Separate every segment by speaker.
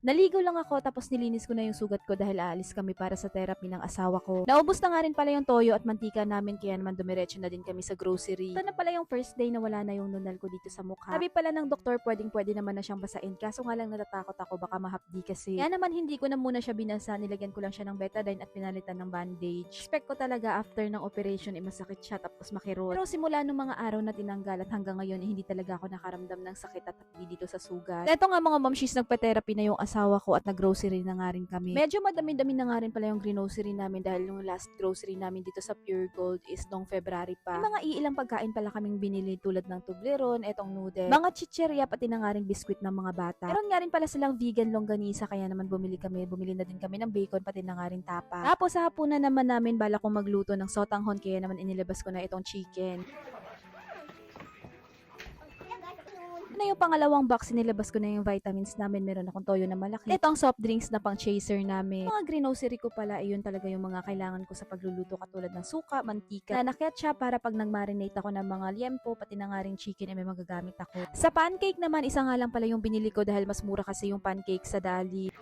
Speaker 1: Naligo lang ako tapos nilinis ko na yung sugat ko dahil aalis kami para sa therapy ng asawa ko. Naubos na nga rin pala yung toyo at mantika namin kaya naman dumiretso na din kami sa grocery. Ito na pala yung first day na wala na yung nunal ko dito sa mukha. Sabi pala ng doktor pwedeng pwede naman na siyang basain kaso nga lang natatakot ako baka mahapdi kasi. Kaya naman hindi ko na muna siya binasa, nilagyan ko lang siya ng betadine at pinalitan ng bandage. Expect ko talaga after ng operation ay masakit siya tapos makirot. Pero simula nung mga araw na tinanggal at hanggang ngayon eh, hindi talaga ako nakaramdam ng sakit at hapdi dito sa sugat. Ito nga mga momshies, nagpa-therapy na yung asawa ko at nag-grocery na nga rin kami. Medyo madami-dami na nga rin pala yung grocery namin dahil yung last grocery namin dito sa Pure Gold is nung February pa. May mga iilang pagkain pala kaming binili tulad ng tubleron, etong noodle, mga chicherya pati na nga rin biskwit ng mga bata. Meron nga rin pala silang vegan longganisa kaya naman bumili kami. Bumili na din kami ng bacon pati na nga rin tapa. Tapos sa hapunan naman namin bala kong magluto ng sotanghon kaya naman inilabas ko na itong chicken. Na yung pangalawang box, nilabas ko na yung vitamins namin. Meron akong toyo na malaki. Ito ang soft drinks na pang chaser namin. Mga grocery ko pala, ayun talaga yung mga kailangan ko sa pagluluto katulad ng suka, mantika, na ketchup para pag nagmarinate ako ng mga liempo, pati na nga rin chicken ay may magagamit ako. Sa pancake naman, isa nga lang pala yung binili ko dahil mas mura kasi yung pancake sa Dali.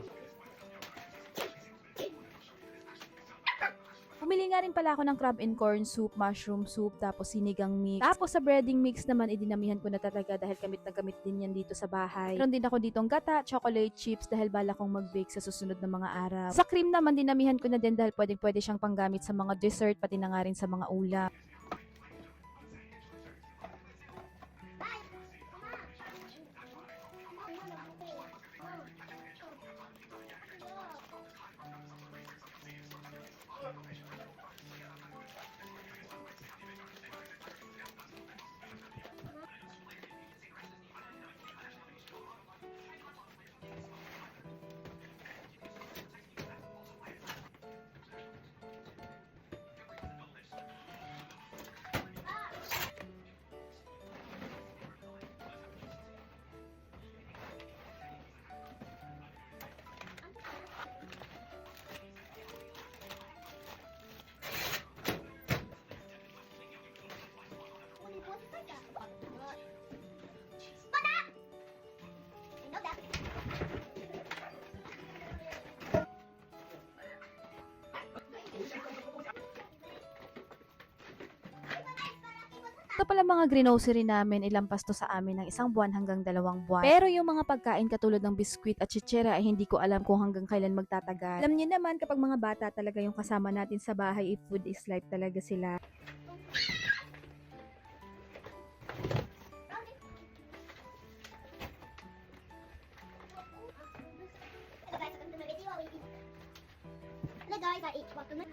Speaker 1: Bumili nga rin pala ako ng crab and corn soup, mushroom soup, tapos sinigang mix. Tapos sa breading mix naman, idinamihan ko na talaga dahil kamit na kamit din yan dito sa bahay. Meron din ako ditong gata, chocolate chips dahil bala kong mag-bake sa susunod na mga araw. Sa cream naman, dinamihan ko na din dahil pwedeng pwede siyang panggamit sa mga dessert, pati na nga rin sa mga ulam. Ito pala mga grocery namin, ilampas to sa amin ng isang buwan hanggang dalawang buwan. Pero yung mga pagkain katulad ng biskwit at chichera ay hindi ko alam kung hanggang kailan magtatagal. Alam niyo naman kapag mga bata talaga yung kasama natin sa bahay, food is life talaga sila.
Speaker 2: guys, I ate chocolate.